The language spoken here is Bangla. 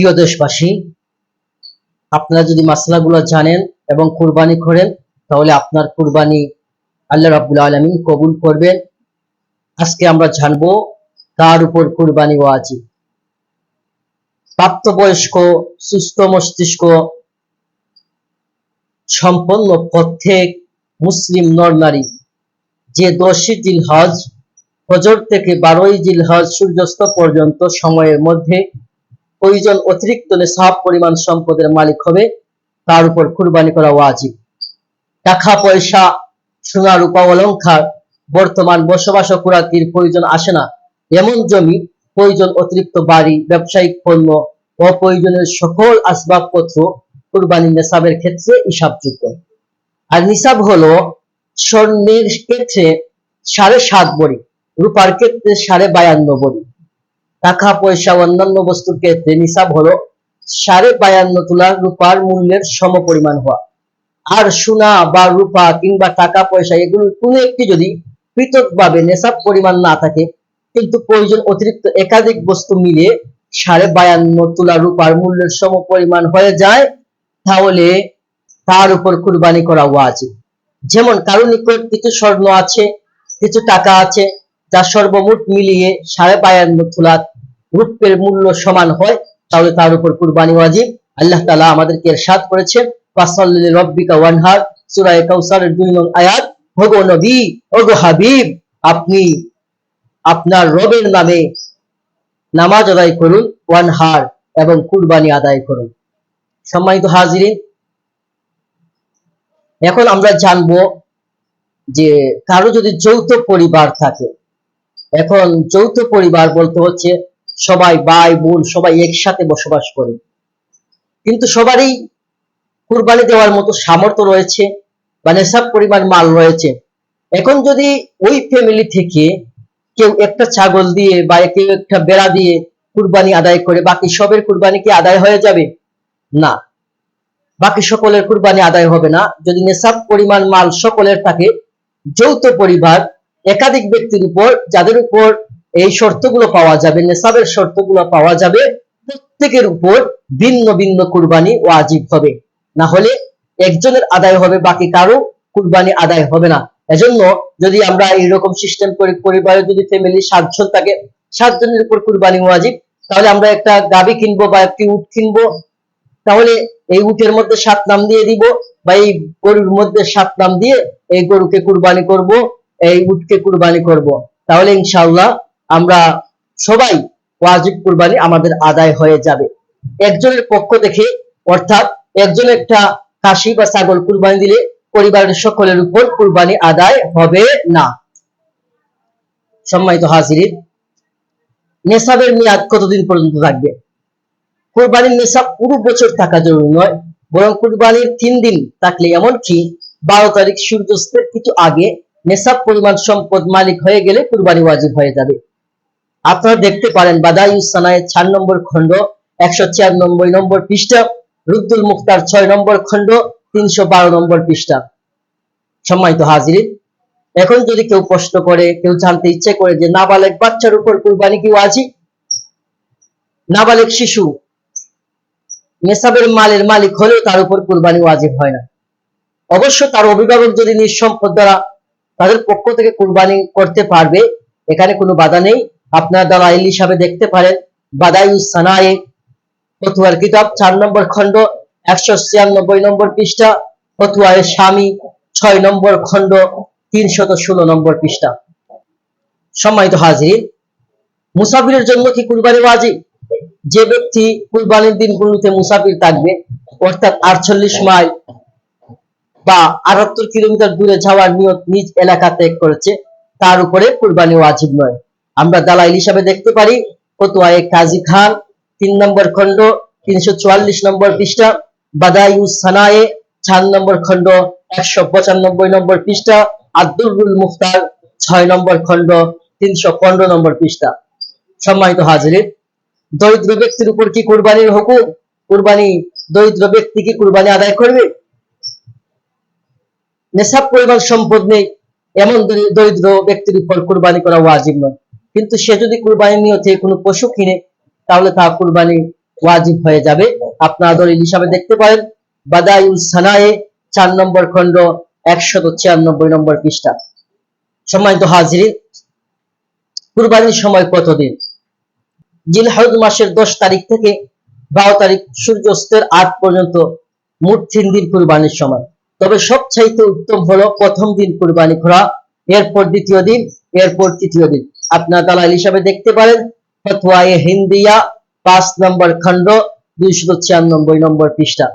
প্রিয় দেশবাসী, আপনারা যদি মাসলাগুলো জানেন এবং কুরবানি করেন, তাহলে আপনার কুরবানি আল্লাহ রাব্বুল আলামিন কবুল করবেন। আজকে আমরা জানব কার উপর কুরবানি ওয়াজিব। প্রাপ্তবয়স্ক, সুস্থ মস্তিষ্ক সম্পন্ন প্রত্যেক মুসলিম নর নারী, যে দশই জিলহজ, ফজর থেকে বারোই জিলহজ সূর্যাস্ত পর্যন্ত সময়ের মধ্যে প্রয়োজন অতিরিক্ত নেশাব পরিমাণ সম্পদের মালিক হবে, তার উপর কুরবানি করা ওয়াজিব। টাকা, পয়সা, সোনা, রূপা, অলংকার, বর্তমান বসবাস ও কুরাতির প্রয়োজন আসে না। এমন জমি, প্রয়োজন অতিরিক্ত বাড়ি, ব্যবসায়িক পণ্য, অপ্রয়োজনীয় সকল আসবাবপত্র কুরবানি নেশাবের ক্ষেত্রে হিসাবযোগ্য। আর নিসাব হলো স্বর্ণের ক্ষেত্রে সাড়ে সাত বড়ি, রূপার ক্ষেত্রে সাড়ে বায়ান্ন বড়ি। টাকা পয়সা অন্যান্য বস্তুর ক্ষেত্রে নিসাব হলো সাড়ে বায়ান্ন তোলা রূপার মূল্যের সম পরিমাণ হওয়া। আর সোনা বা রূপা কিংবা টাকা পয়সা এগুলোর কোনো একটি যদি পৃথকভাবে নেশাব পরিমাণ না থাকে, কিন্তু প্রয়োজন অতিরিক্ত একাধিক বস্তু মিলে সাড়ে বায়ান্ন তোলা রূপার মূল্যের সম পরিমাণ হয়ে যায়, তাহলে তার উপর কুরবানি করা ওয়াজিব। যেমন কারও নিকট কিছু স্বর্ণ আছে, কিছু টাকা আছে, যা সর্বমোট মিলিয়ে সাড়ে বায়ান্ন তোলা রূপের মূল্য সমান হয়, তাহলে তার উপর কুরবানি ওয়াজিব। আল্লাহ তাআলা আমাদেরকে এরশাদ করেছেন ফাসাল্লি রব্বিকা ওয়ানহার সূরা কাউসারের দুই নং আয়াত, ওগো নবী, ওগো হাবিব আপনি আপনার রবের নামে নামাজ আদায় করুন, ওয়ানহার, এবং কুরবানি আদায় করুন। সম্মানিত হাজিরিন, এখন আমরা জানব যে কারও যদি যৌথ পরিবার থাকে, এখন যৌথ পরিবার বলতে হচ্ছে সবাই ভাই, বোন, সবাই একসাথে বসবাস করে। কিন্তু সবারই কুরবানি দেওয়ার মতো সামর্থ্য রয়েছে বা নেশাব পরিমাণ মাল রয়েছে। এখন যদি ওই ফ্যামিলি থেকে কেউ একটা ছাগল দিয়ে বা কেউ একটা বেড়া দিয়ে কুরবানি আদায় করে, বাকি সবের কুরবানি কি আদায় হয়ে যাবে? না। বাকি সকলের কুরবানি আদায় হবে না। যদি নেশাব পরিমাণ মাল সকলের থাকে, যৌথ পরিবার, একাধিক ব্যক্তির উপর, যাদের উপর এই শর্তগুলো পাওয়া যাবে, নেশাবের শর্তগুলো পাওয়া যাবে। প্রত্যেকের উপর ভিন্ন ভিন্ন কুরবানি ওয়াজিব হবে। না হলে একজনের আদায় হবে, বাকি কারও কুরবানি আদায় হবে না। এজন্য যদি আমরা এইরকম সিস্টেম করি পরিবারে যদি ফ্যামিলি সাতজন থাকে, সাতজনের উপর কুরবানি ওয়াজিব, তাহলে আমরা একটা গাবি কিনবো বা একটি উট কিনবো। তাহলে এই উটের মধ্যে সাত নাম দিয়ে দিব বা এই গরুর মধ্যে সাত নাম দিয়ে এই গরুকে কুরবানি করব, এই উটকে কুরবানি করব। তাহলে ইনশাআল্লাহ আমরা সবাই ওয়াজিব কুরবানি আমাদের আদায় হয়ে যাবে। একজনের পক্ষ থেকে, অর্থাৎ একজন একটা কাশি বা ছাগল কুরবানি দিলে পরিবারের সকলের উপর কুরবানি আদায় হবে না। সম্মানিত হাজিরিন, নেশাবের মেয়াদ কতদিন পর্যন্ত থাকবে? কুরবানির নেশাব পুরো বছর থাকা জরুরি নয়, বরং কুরবানির তিন দিন থাকলে এমনকি বারো তারিখ সূর্যাস্তের কিছু আগে নেশাব পরিমাণ সম্পদ মালিক হয়ে গেলে কুরবানি ওয়াজিব হয়ে যাবে। আপনারা দেখতে পারেন বাদায়ুসানায় চার নম্বর খণ্ড, একশো ছিয়ানব্বই নম্বর পৃষ্ঠা, রুদ্দুল মুক্তার ছয় নম্বর খণ্ড, তিনশো বারো নম্বর পৃষ্ঠা। সম্মানিত হাজির এখন যদি কেউ প্রশ্ন করে, কেউ জানতে ইচ্ছে করে যে নাবালেক বাচ্চার উপর কুরবানি কি ওয়াজিব? নাবালেক শিশু নেশাবের মালের মালিক হলেও তার উপর কুরবানি ওয়াজিব হয় না। অবশ্য তার অভিভাবক যদি নিঃসম্পদ দ্বারা তাদের পক্ষ থেকে কুরবানি করতে পারবে, এখানে কোনো বাধা নেই। আপনার দ্বারা আইল হিসাবে দেখতে পারেন। বাদায়ুস সানায়ে, ফতুয়ার কিতাব, চার নম্বর খণ্ড, একশো ছিয়ানব্বই নম্বর পৃষ্ঠা ফতুয়ায়ের স্বামী, ছয় নম্বর খণ্ড, তিনশত ষোলো নম্বর পৃষ্ঠা। সম্মানিত হাজির মুসাফিরের জন্য কি কুরবানি ওয়াজিব? যে ব্যক্তি কুরবানির দিনগুলোতে মুসাফির থাকবে, অর্থাৎ আটচল্লিশ মাইল বা আটাত্তর কিলোমিটার দূরে যাওয়ার নিয়ত নিজ এলাকা ত্যাগ করেছে, তার উপরে কুরবানি ওয়াজিব নয়। আমরা দালাইল হিসাবে দেখতে পারি। ফতুয়ায়ে কাজী খান, তিন নম্বর খণ্ড, তিনশো চুয়াল্লিশ নম্বর পৃষ্ঠা। বাদায়ুস সানায়ে, চার নম্বর খণ্ড, একশো পঁচানব্বই নম্বর পৃষ্ঠা। আব্দুল মুফতার ছয় নম্বর খণ্ড, তিনশো পনেরো নম্বর পৃষ্ঠা। সম্মানিত হাজির দরিদ্র ব্যক্তির উপর কি কুরবানির হুকুম? কুরবানি দরিদ্র ব্যক্তি কি কুরবানি আদায় করবে? নেশাব পরিমাণ সম্পদ নেই। এমন দরিদ্র ব্যক্তির উপর কুরবানি করা ওয়াজিব নয়। কিন্তু সে যদি কুরবানি নিয়তে কোনো পশু কিনে, তাহলে তা কুরবানি ওয়াজিব হয়ে যাবে। আপনারা দলিল হিসাবে দেখতে পারেন। বাদায়ুল সানায়ে, চার নম্বর খণ্ড, একশত ছিয়ানব্বই নম্বর পৃষ্ঠা। সম্মানিত হাজিরিন, কুরবানির সময় কতদিন? জিলহজ মাসের দশ তারিখ থেকে বারো তারিখ সূর্যাস্তের আগ পর্যন্ত মোট তিন দিন কুরবানির সময়। তবে সবচাইতে উত্তম হলো প্রথম দিন কুরবানি করা, এরপর দ্বিতীয় দিন, এরপর তৃতীয় দিন। আপনার দালাল হিসাবে দেখতে পারেন। ফতোয়া এ হিন্দিয়া, পাঁচ নম্বর খণ্ড, দুইশত ছিয়ানব্বই নম্বর পৃষ্ঠা।